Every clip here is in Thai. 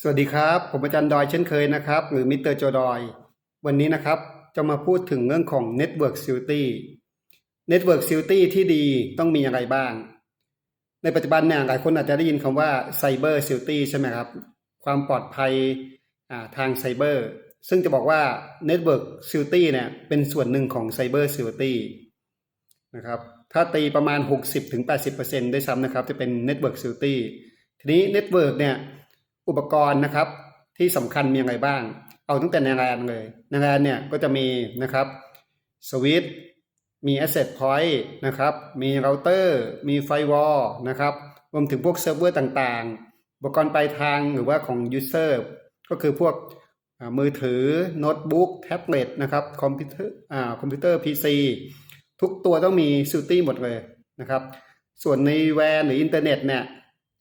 สวัสดีครับ ผมอาจารย์ดอยเช่นเคยนะครับ หรือมิสเตอร์โจดอย วันนี้นะครับจะมาพูดถึงเรื่องของ Network Security Network Security ที่ดีต้องมีอะไรบ้าง ในปัจจุบันเนี่ยหลายคนอาจจะได้ยินคำว่า Cyber Security ใช่ไหมครับ ความปลอดภัยทางไซเบอร์ซึ่งจะบอกว่า Network Security เนี่ยเป็นส่วนหนึ่งของ Cyber Security นะครับถ้าตีประมาณ 60-80%ด้วยซ้ำนะครับ จะเป็น Network Security ทีนี้ Network เนี่ย อุปกรณ์นะครับ ที่สำคัญมีอะไรบ้าง เอาตั้งแต่ในงานเลยในงานเนี่ยก็จะมีนะครับสวิตมี Asset Point นะครับ มีเราเตอร์มีไฟวอลนะครับ รวมถึงพวกเซิร์ฟเวอร์ต่างๆ อุปกรณ์ปลายทางหรือว่าของ User ก็คือพวกมือถือโน้ตบุ๊กแท็บเล็ตนะครับคอมพิวเตอร์อ่าคอมพิวเตอร์ PC ทุกตัวต้องมีซิลตี้หมดเลยนะครับ ส่วนในแวนหรืออินเทอร์เน็ตเนี่ย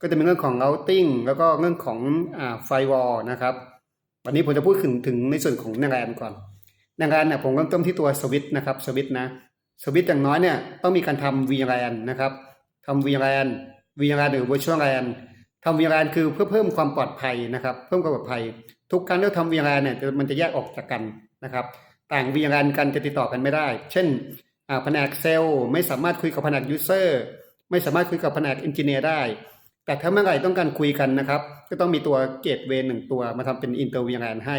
ก็จะเป็นเรื่องของ routing แล้วก็เรื่องของอ่าไฟวอลนะครับวันนี้ผมจะพูดถึงถึงในส่วนของนางแรนก่อนนางแรนเนี่ยผมเริ่มต้นที่ตัวสวิตนะครับสวิตนะสวิตอย่างน้อยเนี่ยต้องมีการทำ VLAN นะครับทำ VLAN VLAN หรือ Virtual LAN ทำ VLAN คือเพื่อเพิ่มความปลอดภัยนะครับเพิ่มความปลอดภัย ทุกครั้งที่ทำ VLAN เนี่ยมันจะแยกออกจากกันนะครับต่าง VLAN กันจะติดต่อกันไม่ได้ เช่นแผนกเซลล์ไม่สามารถคุยกับแผนก User ไม่สามารถคุยกับแผนก Engineer ได้ แต่ถ้าเมื่อไหร่ต้องการคุยกันนะครับ ก็ต้องมีตัวเกตเวย์หนึ่งตัวมาทำเป็นอินเตอร์วีงานให้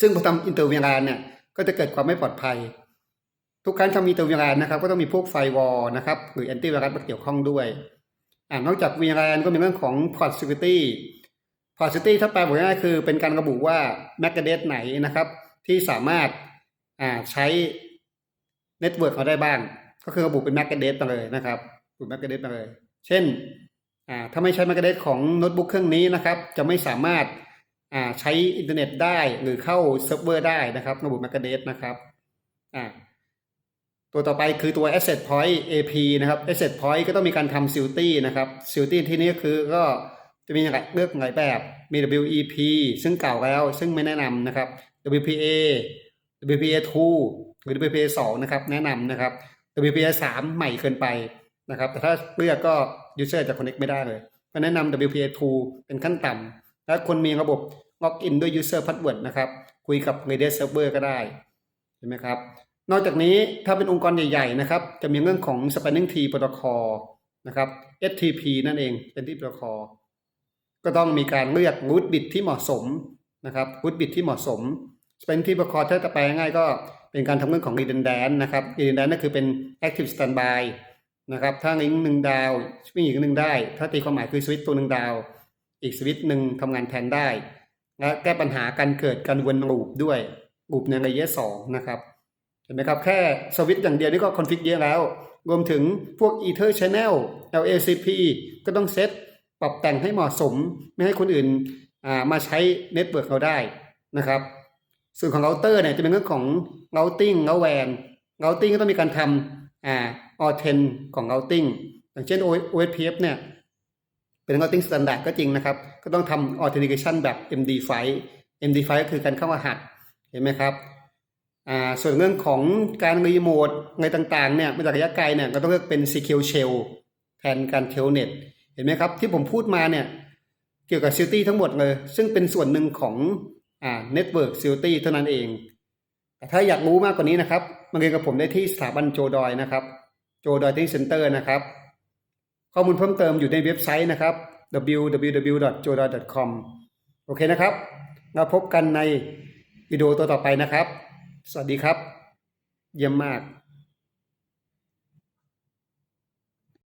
ซึ่งพอทำอินเตอร์วีงานเนี่ยก็จะเกิดความไม่ปลอดภัย ทุกครั้งทำอินเตอร์วีงานนะครับ ก็ต้องมีพวกไฟวอลนะครับหรือแอนตี้ไวรัสมาเกี่ยวข้องด้วยอ่านอกจากวีงานก็มีเรื่องของ Port Security Port Security ถ้าแปลง่ายๆคือเป็นการระบุว่า m a c a d e t ไหนนะครับ ที่สามารถใช้เน็ตเวิร์กเขาได้บ้าง ก็คือระบุเป็น m a c a d e t มาเลยนะครับระบุ m a c a d e t มาเลย เช่น ถ้าไม่ใช้ m a c a d e t ของโน้ตบุ๊กเครื่องนี้นะครับ จะไม่สามารถใช้อินเทอร์เน็ตได้หรือเข้าเซิร์ฟเวอร์ได้นะครับระบบ m a c a d e t นะครับตัวต่อไปคือตัว asset point AP นะครับ asset point ก็ต้องมีการทำ silty นะครับ silty ที่นี้ก็คือก็จะมีหลายเลือกหลายแบบ มี WEP ซึ่งเก่าแล้วซึ่งไม่แนะนำนะครับ WPA WPA 2หรือ WPA 2นะครับ แนะนำนะครับ WPA 3 ใหม่เกินไป นะครับ แต่ถ้าเลือกก็ user จะ connect ไม่ได้เลยก็แนะนำ WPA 2 เป็นขั้นต่ำและคนมีระบบ login ด้วย user password นะครับ คุยกับ Redis server ก็ได้เห็นไหมครับ นอกจากนี้ถ้าเป็นองค์กรใหญ่ๆนะครับ จะมีเรื่องของ spanning tree protocol นะครับ STP นั่นเอง spanning tree protocol ก็ต้องมีการเลือก root bit ที่เหมาะสมนะครับ root bit ที่เหมาะสม spanning tree protocol ถ้าจะแปลง่ายก็เป็นการทำเรื่องของ redundant นะครับ redundant นั่นคือเป็น active standby นะครับ ถ้าลิงก์หนึ่งดาววิ่งอีกหนึ่งได้ ถ้าตีความหมายคือสวิตช์ตัวหนึ่งดาว อีกสวิตช์หนึ่งทำงานแทนได้ และแก้ปัญหาการเกิดการวนลูปด้วยลูปในระยะสองนะครับ เห็นไหมครับ แค่สวิตช์อย่างเดียวนี่ก็คอนฟิกเยอะแล้ว รวมถึงพวก Ether Channel LACP ก็ต้องเซตปรับแต่งให้เหมาะสม ไม่ให้คนอื่นมาใช้เน็ตเวิร์กเราได้นะครับ ส่วนของเราเตอร์เนี่ยจะเป็นเรื่องของ routing แล้วแวน routing ก็ต้องมีการทำ อ่า authent ของ routing อย่างเช่น OSPF เนี่ย เป็น routing standard ก็จริงนะครับ ก็ต้องทำ authentication แบบ MD5 MD5 ก็คือการเข้ารหัส เห็นไหมครับ อ่า ส่วนเรื่องของการรีโมทอะไรต่างๆ เนี่ย มาจากระยะไกลเนี่ย ก็ต้องเลือกเป็น secure shell แทนการ telnet เห็นไหมครับ ที่ผมพูดมาเนี่ย เกี่ยวกับ security ทั้งหมดเลย ซึ่งเป็นส่วนหนึ่งของอ่า network security เท่านั้นเองแต่ถ้าอยากรู้มากกว่านี้นะครับ มาเรียนกับผมได้ที่สถาบันโจดอยนะครับ โจดอยทิงเซ็นเตอร์นะครับ ข้อมูลเพิ่มเติมอยู่ในเว็บไซต์นะครับ www.jodoy.com โอเคนะครับเราพบกันในวิดีโอตัวต่อไปนะครับ สวัสดีครับ เยี่ยมมาก